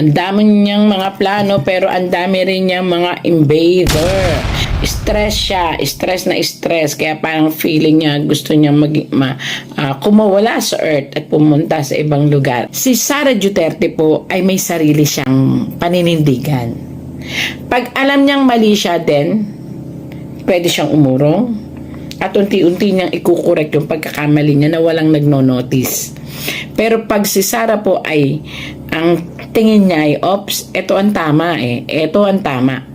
Ang dami niyang mga plano pero ang dami rin niyang mga invader. Stress siya, stress na stress. Kaya parang feeling niya gusto niya mag, ma, ah, kumawala sa earth at pumunta sa ibang lugar. Si Sara Duterte po ay may sarili siyang paninindigan. Pag alam niyang mali siya din, pwede siyang umurong at unti-unti niyang ikukorek yung pagkakamali niya na walang nagno-notice. Pero pag si Sarah po ay ang tingin niya ay, ops, ito ang tama eh. Ito ang tama.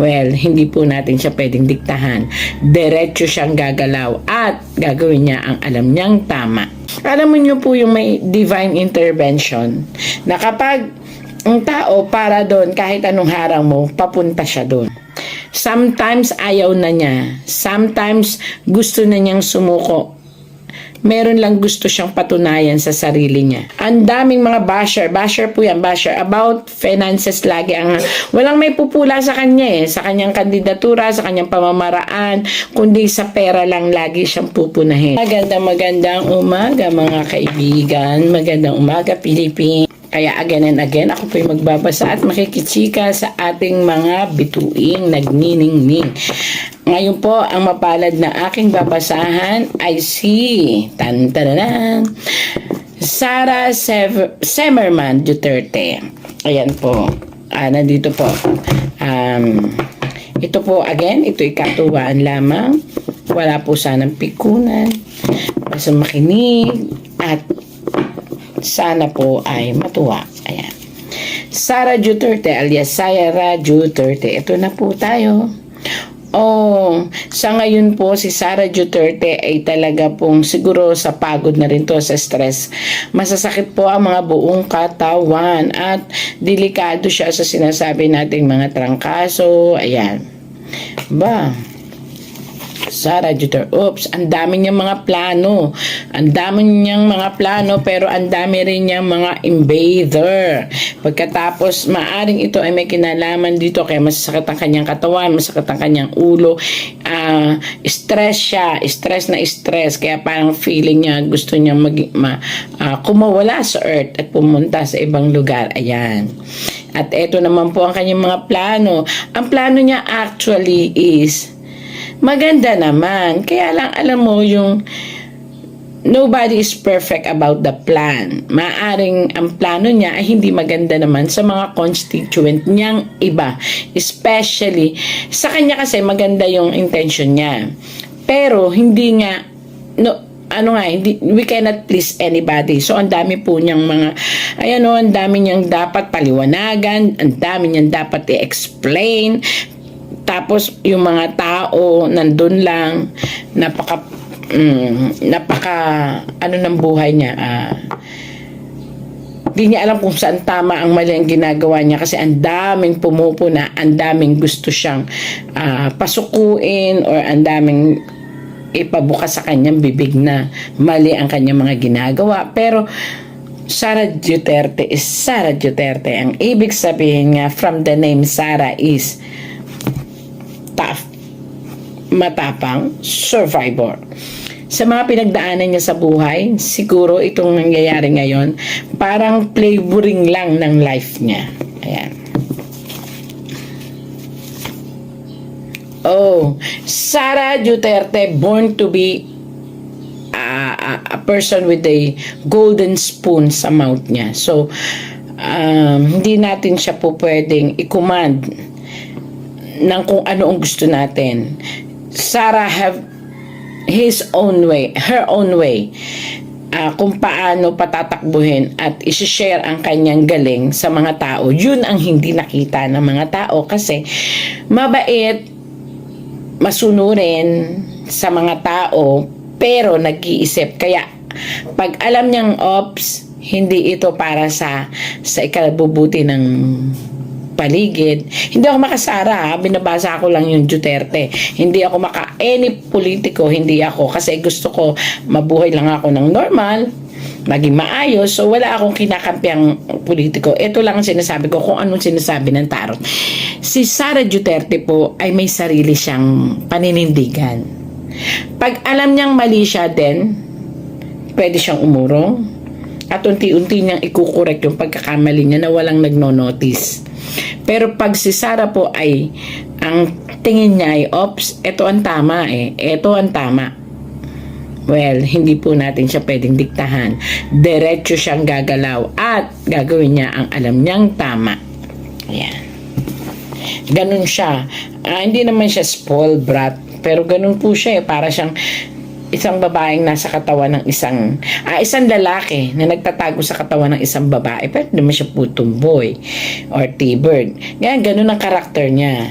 Well, hindi po natin siya pwedeng diktahan. Diretso siyang gagalaw at gagawin niya ang alam niyang tama. Alam mo niyo po yung may divine intervention na kapag ang tao para doon kahit anong harang mo, papunta siya doon. Sometimes ayaw na niya. Sometimes gusto na niyang sumuko. Meron lang gusto siyang patunayan sa sarili niya. Ang daming mga basher, basher po yan, basher, about finances lagi ang, walang may pupula sa kanya eh, sa kanyang kandidatura, sa kanyang pamamaraan, kundi sa pera lang lagi siyang pupunahin. Magandang magandang umaga mga kaibigan, magandang umaga Pilipinas. Kaya again and again, ako po'y magbabasa at makikichika sa ating mga bituing nagniningning. Ngayon po, ang mapalad na aking babasahan ay si Tantananan, Sara Sever- Semerman Duterte. Ayan po. Ah, nandito po. Um, ito po, again, ito ikatuwaan lamang. Wala po sanang pikunan. Basta makinig at sana po ay matuwa. Ayan. Sara Duterte alias Sara Duterte. Ito na po tayo. Oh, sa ngayon po si Sara Duterte ay talaga pong siguro sa pagod na rin to sa stress. Masasakit po ang mga buong katawan at delikado siya sa sinasabi nating mga trangkaso. Ayan. Ba, Sara Duterte. Oops, ang dami niyang mga plano. Ang dami niyang mga plano pero ang dami rin niyang mga invader. Pagkatapos, maaring ito ay may kinalaman dito kaya masakit ang kanyang katawan, masakit ang kanyang ulo. Ah, stress siya, stress na stress. Kaya parang feeling niya gusto niya mag, ma, ah, kumawala sa earth at pumunta sa ibang lugar. Ayan. At ito naman po ang kanyang mga plano. Ang plano niya actually is maganda naman. Kaya lang alam mo yung nobody is perfect about the plan. Maaring ang plano niya ay hindi maganda naman sa mga constituent niyang iba. Especially, sa kanya kasi maganda yung intention niya. Pero hindi nga, no, ano nga, hindi, we cannot please anybody. So, ang dami po niyang mga, ayan o, ang dami niyang dapat paliwanagan, ang dami niyang dapat i-explain, tapos yung mga tao nandun lang napaka mm, napaka ano ng buhay niya ah di niya alam kung saan tama ang mali ang ginagawa niya kasi ang daming pumupuna, ang daming gusto siyang ah, pasukuin or ang daming ipabukas sa kanyang bibig na mali ang kanyang mga ginagawa. Pero Sara Duterte is Sara Duterte. Ang ibig sabihin nga from the name Sara is tough, matapang, survivor. Sa mga pinagdaanan niya sa buhay, siguro itong nangyayari ngayon, parang flavoring lang ng life niya. Ayan. Oh, Sara Duterte born to be a, a, a person with a golden spoon sa mouth niya. So, um, hindi natin siya po pwedeng i-command ng kung ano ang gusto natin. Sarah have his own way, her own way ah, kung paano patatakbuhin at isi-share ang kanyang galing sa mga tao. Yun ang hindi nakita ng mga tao kasi mabait, masunurin sa mga tao pero nag-iisip. Kaya pag alam niyang ops, hindi ito para sa sa ikabubuti ng paligid. Hindi ako makasara, ha? binabasa ko lang yung Duterte. Hindi ako maka any politiko, hindi ako kasi gusto ko mabuhay lang ako ng normal, maging maayos. So wala akong kinakampiang politiko. Ito lang ang sinasabi ko kung anong sinasabi ng tarot. Si Sara Duterte po ay may sarili siyang paninindigan. Pag alam niyang mali siya din, pwede siyang umurong at unti-unti niyang ikukorek yung pagkakamali niya na walang nagno-notice. Pero pag si Sarah po ay ang tingin niya ay, ops, ito ang tama eh. Ito ang tama. Well, hindi po natin siya pwedeng diktahan. Diretso siyang gagalaw at gagawin niya ang alam niyang tama. Ayan. Ganun siya. Ah, hindi naman siya spoiled brat, pero ganun po siya eh. Para siyang isang babaeng nasa katawan ng isang ah, isang lalaki na nagtatago sa katawan ng isang babae pero naman siya putong boy or T-bird. Ganyan, ganun ang karakter niya.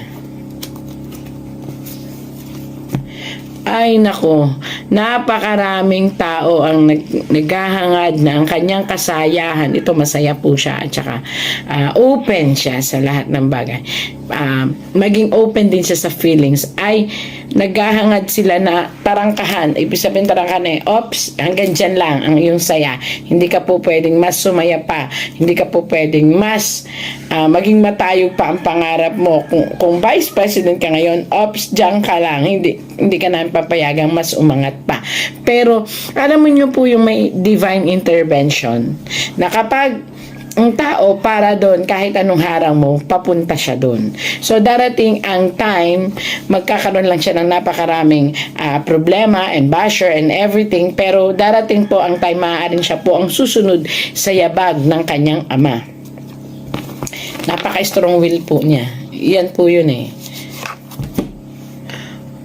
Ay nako, napakaraming tao ang nag, naghahangad na ang kanyang kasayahan. Ito masaya po siya at saka ah, open siya sa lahat ng bagay. Ah, maging open din siya sa feelings ay naghahangad sila na tarangkahan. Ibig sabihin tarangkahan eh, ops, hanggang dyan lang ang iyong saya. Hindi ka po pwedeng mas sumaya pa. Hindi ka po pwedeng mas ah, maging matayog pa ang pangarap mo. Kung, kung vice president ka ngayon, ops, dyan ka lang. Hindi, hindi ka namin papayagang mas umangat pa. Pero, alam mo nyo po yung may divine intervention na kapag ang tao para doon kahit anong harang mo papunta siya doon. So darating ang time magkakaroon lang siya ng napakaraming ah, problema and basher and everything pero darating po ang time maaaring siya po ang susunod sa yabag ng kanyang ama. Napaka strong will po niya. Yan po yun eh.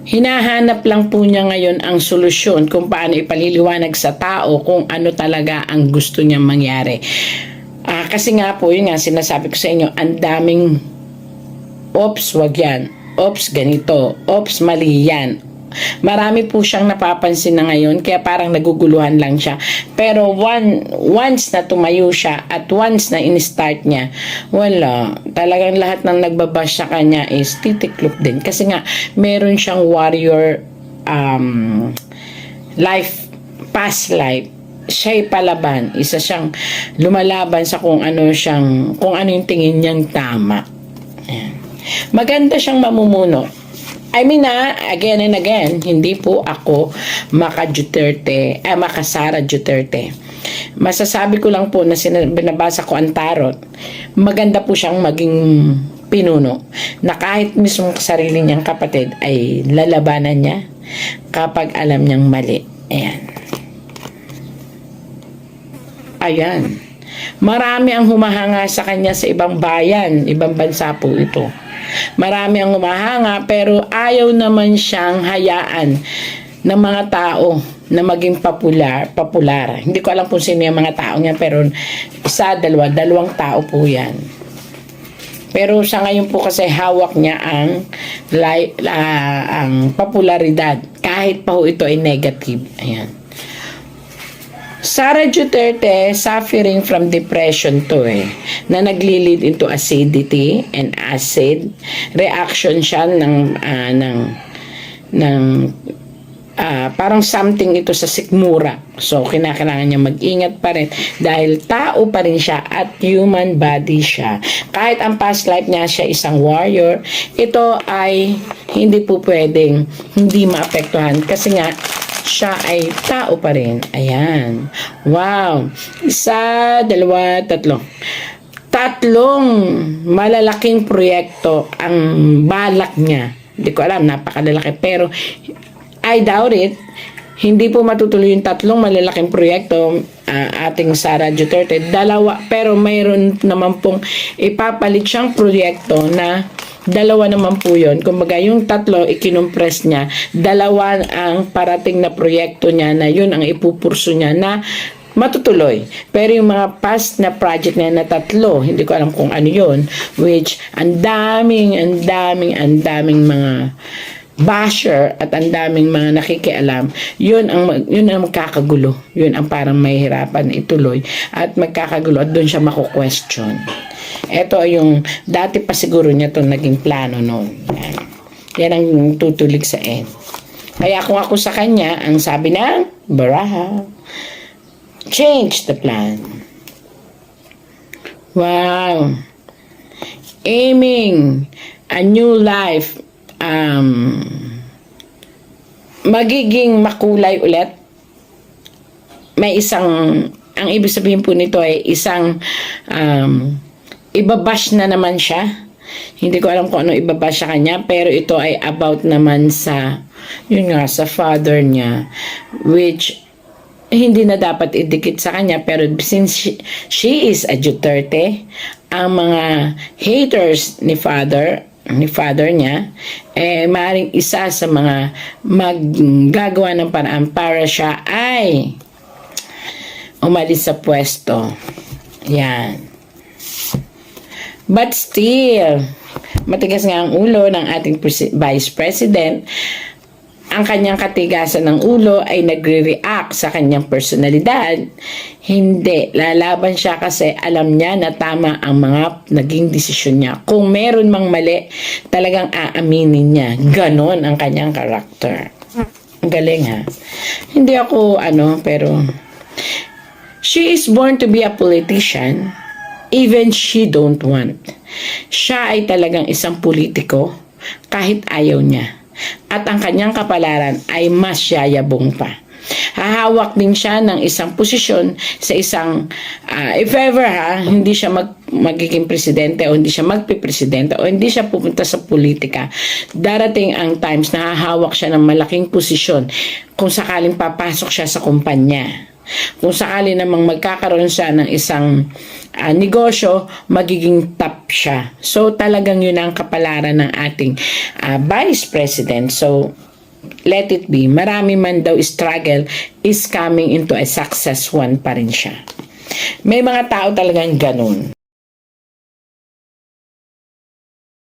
Hinahanap lang po niya ngayon ang solusyon kung paano ipaliliwanag sa tao kung ano talaga ang gusto niyang mangyari. Ah, kasi nga po, yun nga, sinasabi ko sa inyo, ang daming, ops, wag yan. Ops, ganito. Ops, mali yan. Marami po siyang napapansin na ngayon, kaya parang naguguluhan lang siya. Pero one, once na tumayo siya at once na in-start niya, wala. Talagang lahat ng nagbabash sa kanya is titiklop din. Kasi nga, meron siyang warrior um, life, past life siya'y palaban. Isa siyang lumalaban sa kung ano siyang, kung ano yung tingin niyang tama. Ayan. Maganda siyang mamumuno. I mean na, again and again, hindi po ako maka Duterte, eh, maka Sara Duterte. Masasabi ko lang po na binabasa ko ang tarot, maganda po siyang maging pinuno na kahit mismo sarili niyang kapatid ay lalabanan niya kapag alam niyang mali. Ayan. Ayan. Marami ang humahanga sa kanya sa ibang bayan, ibang bansa po ito. Marami ang humahanga pero ayaw naman siyang hayaan ng mga tao na maging popular, popular. Hindi ko alam kung sino yung mga tao niya pero isa, dalawa, dalawang tao po yan. Pero sa ngayon po kasi hawak niya ang ah, ang popularidad kahit pa ho ito ay negative. Ayan. Sara Duterte suffering from depression to eh, na nagli-lead into acidity and acid reaction siya ng ah, ng ng ah, parang something ito sa sikmura. So, kinakailangan niya mag-ingat pa rin dahil tao pa rin siya at human body siya. Kahit ang past life niya siya isang warrior, ito ay hindi po pwedeng hindi maapektuhan kasi nga siya ay tao pa rin. Ayan. Wow. Isa, dalawa, tatlo. Tatlong malalaking proyekto ang balak niya. Hindi ko alam, napakalalaki. Pero, I doubt it. Hindi po matutuloy yung tatlong malalaking proyekto ah, ating Sara Duterte. Dalawa, pero mayroon naman pong ipapalit siyang proyekto na dalawa naman po yun. Kumbaga, yung tatlo, ikinompress niya. Dalawa ang parating na proyekto niya na yun ang ipupurso niya na matutuloy. Pero yung mga past na project na na tatlo, hindi ko alam kung ano yun, which ang daming, ang daming, ang daming mga basher at ang daming mga nakikialam, yun ang yun ang magkakagulo. Yun ang parang mahihirapan ituloy at magkakagulo at doon siya mako-question. Ito ay yung dati pa siguro niya to naging plano noon. Yan. Yan ang tutulig sa end. Kaya kung ako sa kanya, ang sabi ng Baraha, change the plan. Wow. Aiming a new life um, magiging makulay ulit. May isang ang ibig sabihin po nito ay isang um, ibabash na naman siya. Hindi ko alam kung ano ibabash sa kanya, pero ito ay about naman sa, yun nga, sa father niya, which hindi na dapat idikit sa kanya pero since she, she is a Duterte ang mga haters ni father ni father niya eh maaaring isa sa mga maggagawa ng paraan para siya ay umalis sa pwesto yan but still matigas nga ang ulo ng ating vice president ang kanyang katigasan ng ulo ay nagre-react sa kanyang personalidad. Hindi. Lalaban siya kasi alam niya na tama ang mga naging desisyon niya. Kung meron mang mali, talagang aaminin niya. Ganon ang kanyang karakter. Galing ha. Hindi ako ano, pero she is born to be a politician. Even she don't want. Siya ay talagang isang politiko kahit ayaw niya. At ang kanyang kapalaran ay mas yayabong pa. Hahawak din siya ng isang posisyon sa isang, ah, if ever ha, hindi siya mag, magiging presidente o hindi siya magpipresidente o hindi siya pupunta sa politika, darating ang times na hahawak siya ng malaking posisyon kung sakaling papasok siya sa kumpanya. Kung sakali namang magkakaroon siya ng isang ah, negosyo, magiging top siya. So talagang yun ang kapalaran ng ating ah, Vice President. So let it be. Marami man daw struggle is coming into a success one pa rin siya. May mga tao talagang ganun.